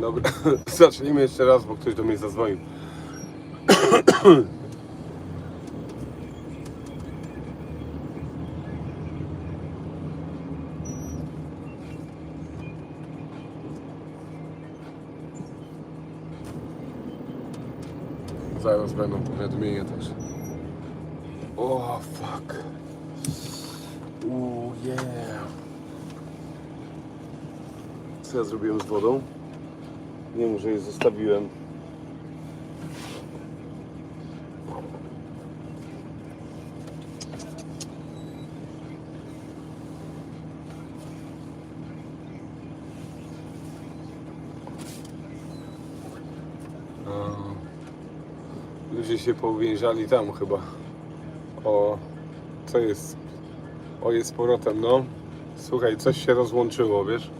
Dobra, zacznijmy jeszcze raz, bo ktoś do mnie zadzwonił. Zaraz będą powiadomienia też. O, fuck. Uuu, yeah. Co ja zrobiłem z wodą? Nie wiem, że je zostawiłem. Ludzie się pouwięziali tam chyba. O, co jest? O, jest z powrotem, no. Słuchaj, coś się rozłączyło, wiesz?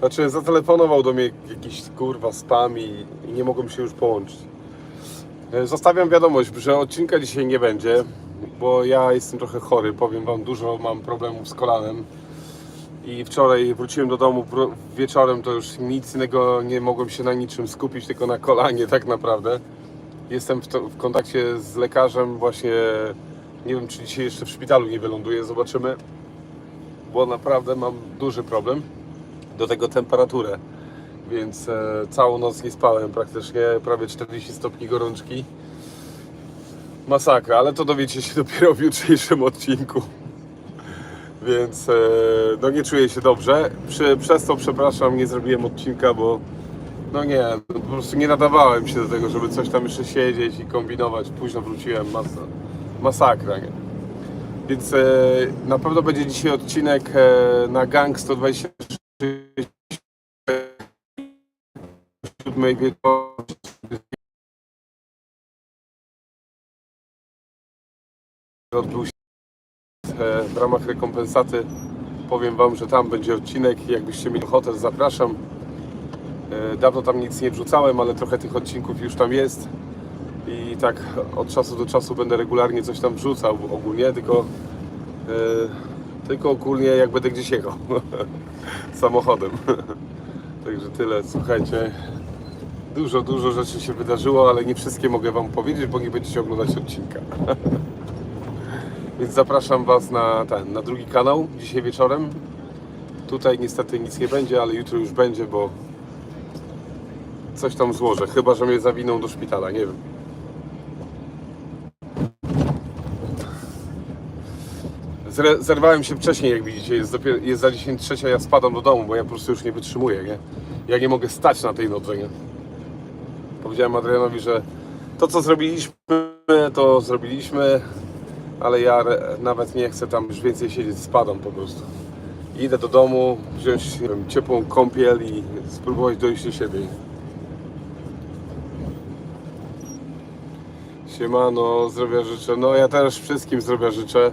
Znaczy, zatelefonował do mnie jakiś kurwa spam i, i nie mogłem się już połączyć. E, Zostawiam wiadomość, że odcinka dzisiaj nie będzie, bo ja jestem trochę chory. Powiem Wam, dużo mam problemów z kolanem. I wczoraj wróciłem do domu wieczorem, to już nic innego nie mogłem się na niczym skupić, tylko na kolanie tak naprawdę. Jestem w, to, w kontakcie z lekarzem, właśnie nie wiem, czy dzisiaj jeszcze w szpitalu nie wyląduję, zobaczymy. Bo naprawdę mam duży problem do tego temperaturę. Więc e, całą noc nie spałem praktycznie, prawie 40 stopni gorączki. Masakra, ale to dowiecie się dopiero w jutrzejszym odcinku. Więc e, no nie czuję się dobrze. Przy, przez to przepraszam, nie zrobiłem odcinka, bo no nie, no po prostu nie nadawałem się do tego, żeby coś tam jeszcze siedzieć i kombinować. Późno wróciłem, masa, masakra, nie? Więc e, na pewno będzie dzisiaj odcinek e, na Gang 126 siódmej wieczorem. Odbył się w ramach rekompensaty. Powiem Wam, że tam będzie odcinek. Jakbyście mieli ochotę, zapraszam. E, Dawno tam nic nie wrzucałem, ale trochę tych odcinków już tam jest. I tak od czasu do czasu będę regularnie coś tam wrzucał ogólnie, tylko, e, tylko ogólnie jak będę gdzieś jechał samochodem. Także tyle, słuchajcie. Dużo, dużo rzeczy się wydarzyło, ale nie wszystkie mogę Wam powiedzieć, bo nie będziecie oglądać odcinka. Więc zapraszam Was na ten, na drugi kanał dzisiaj wieczorem. Tutaj niestety nic nie będzie, ale jutro już będzie, bo coś tam złożę. Chyba, że mnie zawiną do szpitala, nie wiem. Zerwałem się wcześniej, jak widzicie, jest, dopiero, jest za 10 trzecia, ja spadam do domu, bo ja po prostu już nie wytrzymuję, nie? Ja nie mogę stać na tej nodze, nie? Powiedziałem Adrianowi, że to co zrobiliśmy, to zrobiliśmy, ale ja nawet nie chcę tam już więcej siedzieć, spadam po prostu. Idę do domu, wziąć wiem, ciepłą kąpiel i spróbować dojść do siebie. Siemano, zdrowia życzę. No ja też wszystkim zdrowia życzę,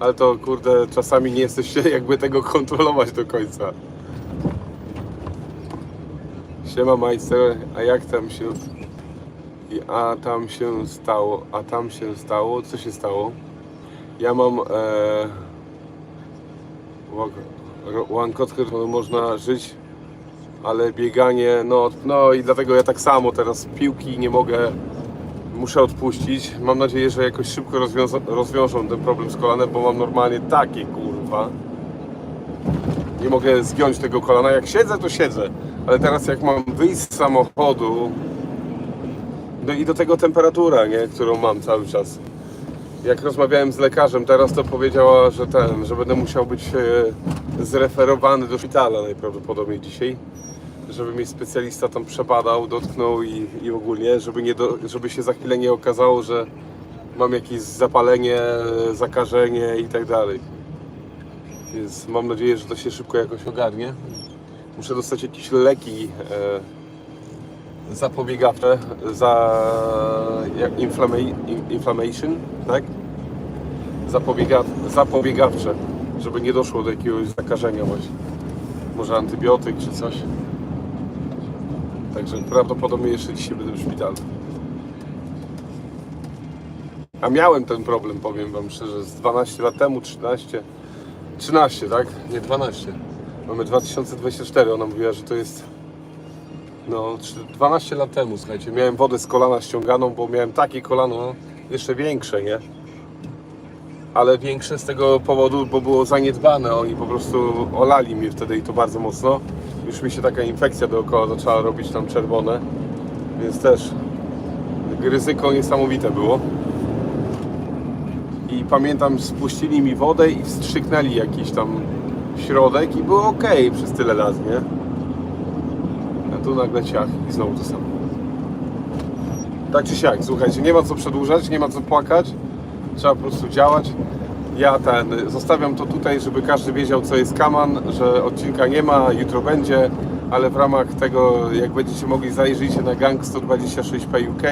ale to kurde, czasami nie jesteście jakby tego kontrolować do końca. Siema majster, a jak tam się... A tam się stało, a tam się stało, co się stało? Ja mam e, łankotkę, można żyć, ale bieganie, no, no i dlatego ja tak samo teraz piłki nie mogę, muszę odpuścić. Mam nadzieję, że jakoś szybko rozwiąza, rozwiążą ten problem z kolanem, bo mam normalnie takie kurwa. Nie mogę zgiąć tego kolana. Jak siedzę, to siedzę, ale teraz jak mam wyjść z samochodu, no i do tego temperatura, nie, którą mam cały czas. Jak rozmawiałem z lekarzem teraz, to powiedziała, że ten, że będę musiał być e, zreferowany do szpitala najprawdopodobniej dzisiaj. Żeby mnie specjalista tam przebadał, dotknął i, i ogólnie, żeby, nie do, żeby się za chwilę nie okazało, że mam jakieś zapalenie, zakażenie i tak dalej. Więc mam nadzieję, że to się szybko jakoś ogarnie. Muszę dostać jakieś leki e, zapobiegawcze za jak inflama, in- inflammation, tak? Zapobiega, zapobiegawcze, żeby nie doszło do jakiegoś zakażenia właśnie. Może antybiotyk czy coś. Także prawdopodobnie jeszcze dzisiaj będę w szpitalu. A miałem ten problem, powiem Wam szczerze, z 12 lat temu, 13. 13, tak? Nie 12. Mamy 2024. Ona mówiła, że to jest No, trzy- 12 lat temu, słuchajcie, miałem wodę z kolana ściąganą, bo miałem takie kolano, jeszcze większe, nie? Ale większe z tego powodu, bo było zaniedbane, oni po prostu olali mnie wtedy i to bardzo mocno. Już mi się taka infekcja dookoła zaczęła robić tam czerwone, więc też ryzyko niesamowite było. I pamiętam, spuścili mi wodę i wstrzyknęli jakiś tam środek i było ok przez tyle lat, nie? A tu nagle ciach i znowu to samo. Tak czy siak, słuchajcie, nie ma co przedłużać, nie ma co płakać. Trzeba po prostu działać. Ja ten, zostawiam to tutaj, żeby każdy wiedział co jest kaman, że odcinka nie ma, jutro będzie, ale w ramach tego, jak będziecie mogli, zajrzyjcie na Gang 126P UK.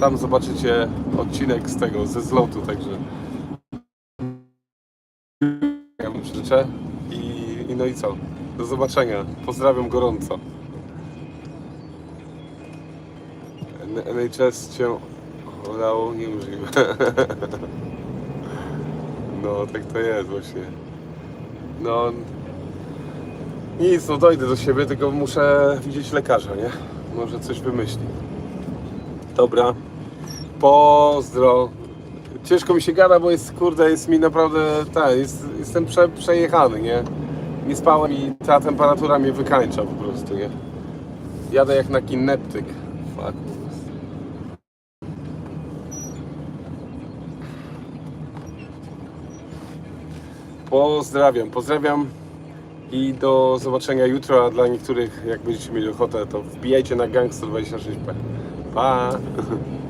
Tam zobaczycie odcinek z tego, ze zlotu, także ja mu życzę i, i no i co? Do zobaczenia. Pozdrawiam gorąco. NHS cię olało niemożliwe. No, tak to jest właśnie. No, nic, no dojdę do siebie, tylko muszę widzieć lekarza, nie? Może coś wymyśli. Dobra. Pozdro. Ciężko mi się gada, bo jest, kurde, jest mi naprawdę, tak, jest, jestem prze, przejechany, nie? Nie spałem i ta temperatura mnie wykańcza po prostu, nie? Jadę jak na kineptyk. Fuck. Pozdrawiam, pozdrawiam i do zobaczenia jutro, a dla niektórych, jak będziecie mieli ochotę, to wbijajcie na Gang 126P. Pa!